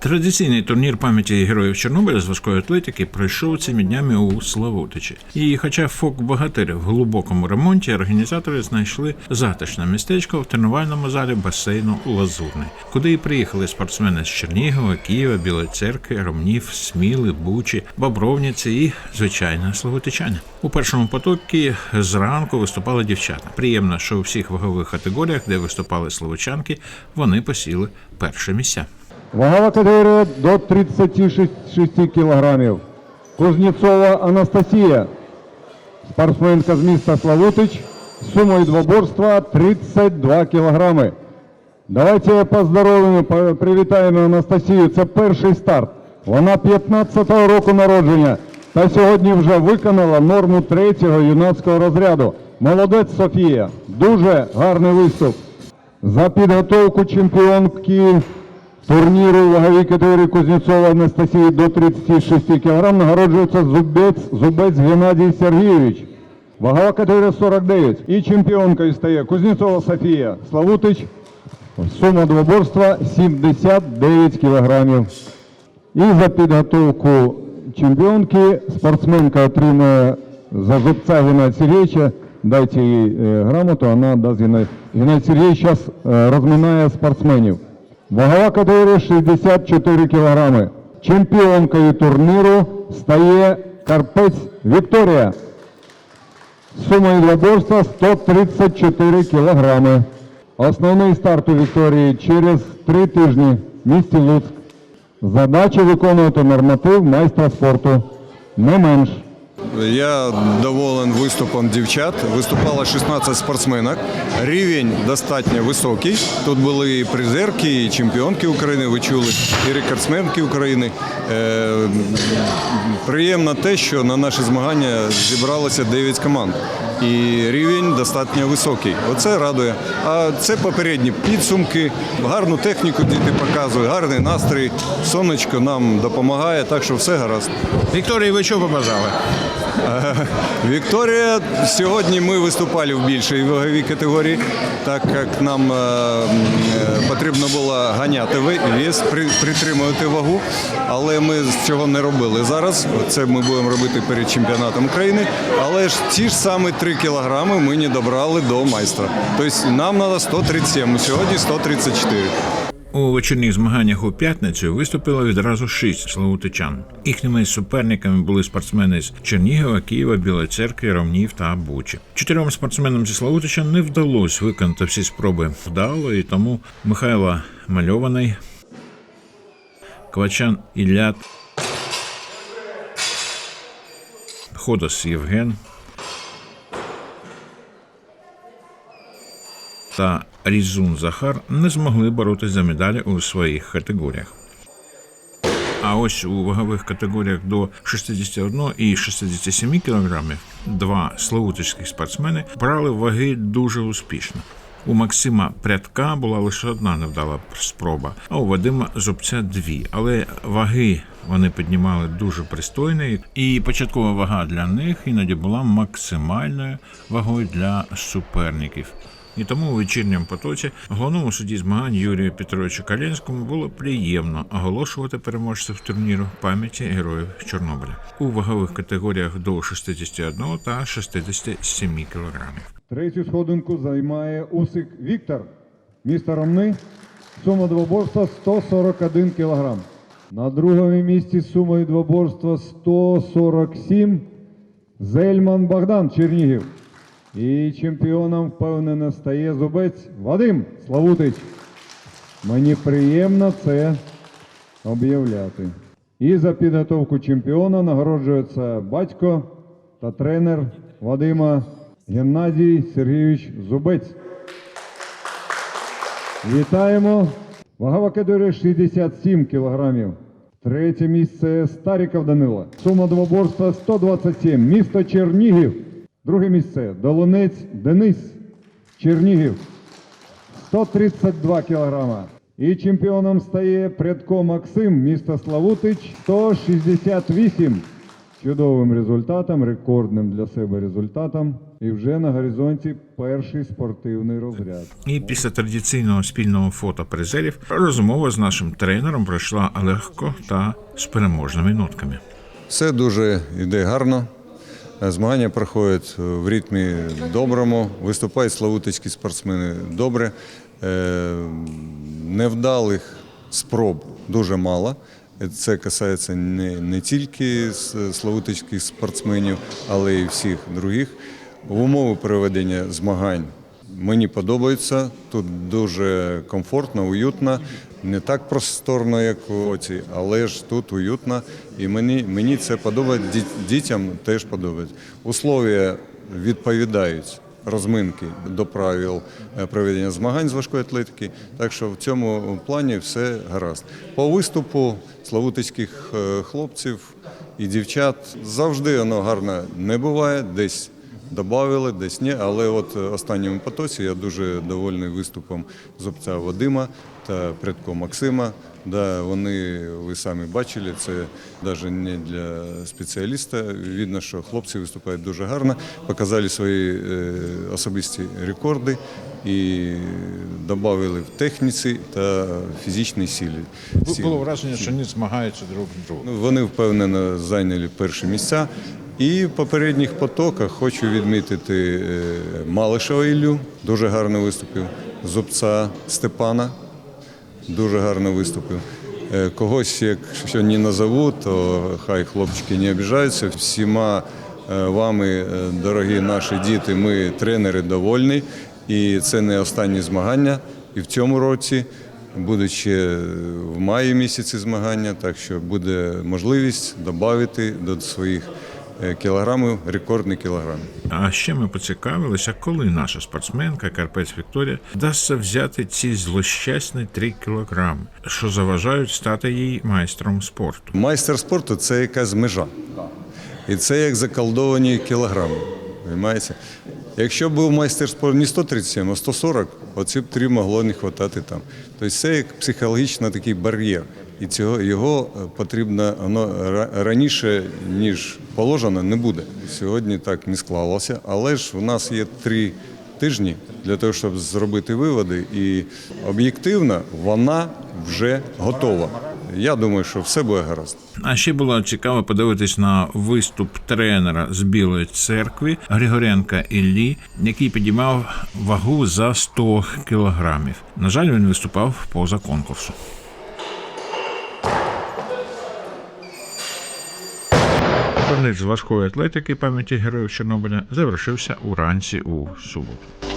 Традиційний турнір пам'яті героїв Чорнобиля з важкої атлетики пройшов цими днями у Славутичі. І хоча фок богатиря в глибокому ремонті, організатори знайшли затишне містечко в тренувальному залі басейну Лазурний, куди і приїхали спортсмени з Чернігова, Києва, Білої церкви, Ромнів, Сміли, Бучі, Бобровниці і звичайно славутичани. У першому потокі зранку виступали дівчата. Приємно, що у всіх вагових категоріях, де виступали словочанки, вони посіли перше місця. Вагова категорія до 36 кілограмів. Кузнєцова Анастасія, спортсменка з міста Славутич, сумою двоборства 32 кілограми. Давайте поздоровимо, привітаємо Анастасію. Це перший старт. Вона 15-го року народження та сьогодні вже виконала норму третього юнацького розряду. Молодець Софія. Дуже гарний виступ. За підготовку чемпіонки турніру ваговій категорії Кузнєцова Анастасії до 36 кг нагороджується зубець, зубець Геннадій Сергійович. Вагова категорія 49. І чемпіонкою стає Кузнєцова Софія Славутич. Сума двоборства 79 кілограмів. І за підготовку чемпіонки спортсменка отримує за зубця Геннадія Сергійовича. Дайте їй е, грамоту, вона дасть Геннадій. Сергійович зараз розминає спортсменів. Вагова категорія 64 кілограми. Чемпіонкою турніру стає Карпець Вікторія. Сумою двоборства 134 кілограми. Основний старт у Вікторії через три тижні в місті Луцьк. Задача виконувати норматив майстра спорту. Не менш. Я доволен виступом дівчат. Виступало 16 спортсменок. Рівень достатньо високий. Тут були і призерки, і чемпіонки України, ви чули, і рекордсменки України. Е, приємно те, що на наші змагання зібралося 9 команд. І рівень достатньо високий. Оце радує. А це попередні підсумки, гарну техніку діти показують, гарний настрій. Сонечко нам допомагає, так що все гаразд. Вікторії, ви що побажали? Вікторія, сьогодні ми виступали в більшій ваговій категорії, так як нам е, е, потрібно було ганяти вес, притримувати вагу, але ми цього не робили зараз. Це ми будемо робити перед чемпіонатом України. Але ж ті ж самі 3 кілограми ми не добрали до майстра. Тобто нам треба 137, сьогодні 134. У вечірніх змаганнях у п'ятницю виступило відразу шість славутичан. Їхніми суперниками були спортсмени з Чернігова, Києва, Білої церкви, Ромнів та Бучі. Чотирьом спортсменам зі Славутича не вдалося виконати всі спроби вдало, і тому Михайло Мальований, Квачан Ілля, Ходос Євген та Різун Захар не змогли боротися за медалі у своїх категоріях. А ось у вагових категоріях до 61 і 67 кілограмів два славутицьких спортсмени брали ваги дуже успішно. У Максима Прядка була лише одна невдала спроба, а у Вадима Зубця дві. Але ваги вони піднімали дуже пристойно, і початкова вага для них іноді була максимальною вагою для суперників. І тому у вечірньому потоці головному судді змагань Юрію Петровичу Калєнському було приємно оголошувати переможців турніру пам'яті героїв Чорнобиля у вагових категоріях до 61 та 67 кілограмів. Третю сходинку займає Усик Віктор. Місто Ромни. Сума двоборства 141 кг. На другому місці сумою двоборства 147 Зельман Богдан Чернігів. І чемпіоном впевнено стає зубець Вадим Славутич. Мені приємно це об'являти. І за підготовку чемпіона нагороджується батько та тренер Вадима Геннадій Сергійович Зубець. Вітаємо. Вагова категорія 67 кілограмів. Третє місце Старіков Данила. Сума двоборства 127. Місто Чернігів. Друге місце Долонець Денис Чернігів. 132 кілограма. І чемпіоном стає Предко Максим, місто Славутич, 168. чудовим результатом, рекордним для себе результатом. І вже на горизонті перший спортивний розряд. І після традиційного спільного фото призерів розмова з нашим тренером пройшла легко та з переможними нотками. Все дуже йде гарно. Змагання проходять в ритмі доброму, виступають славутицькі спортсмени добре. Е, Невдалих спроб дуже мало. Це касається не, не тільки с- спортсменів, але й всіх других. Умови проведення змагань Мені подобається. Тут дуже комфортно, уютно. Не так просторно, як у оці, але ж тут уютно. І мені, мені це подобається. Діт- Дітям теж подобається. Условия відповідають розминки до правил е, проведення змагань з важкої атлетики. Так що в цьому плані все гаразд. По виступу славутицьких е, хлопців і дівчат завжди воно гарно не буває. Десь Добавили, десь ні, але от останньому потоці я дуже довольний виступом зубця Вадима та предко Максима. Да, вони, ви самі бачили, це навіть не для спеціаліста. Видно, що хлопці виступають дуже гарно, показали свої е, особисті рекорди і додали в техніці та фізичній силі. Силі. Було враження, що вони змагаються друг з другом. Ну, Вони впевнено зайняли перші місця. І в попередніх потоках хочу відмітити е, Малишева Іллю, дуже гарно виступив. Зубця Степана, дуже гарно виступив. Е, Когось, якщо не назову, то хай хлопчики не обіжаються. Всіма е, вами, дорогі наші діти, ми тренери довольні. І це не останні змагання. І в цьому році будуть ще в маї місяці змагання, так що буде можливість додати до своїх кілограмів рекордні кілограми. А ще ми поцікавилися, коли наша спортсменка Карпець Вікторія вдасться взяти ці злощасні 3 кілограми, що заважають стати їй майстром спорту. Майстер спорту це якась межа. І це як заколдовані кілограми. Понимаєте? Якщо був майстер спорту не 137, а 140, оці б три могло не вистачати там. Тобто це як психологічно такий бар'єр. І цього його е, потрібно воно ра- раніше, ніж положено, не буде. Сьогодні так не склалося, але ж у нас є три тижні для того, щоб зробити виводи, і об'єктивно вона вже готова. Я думаю, що все буде гаразд. А ще було цікаво подивитись на виступ тренера з Білої церкви Григоренка Іллі, який підіймав вагу за 100 кілограмів. На жаль, він виступав поза конкурсу. Турнір з важкої атлетики пам'яті героїв Чорнобиля завершився уранці у суботу.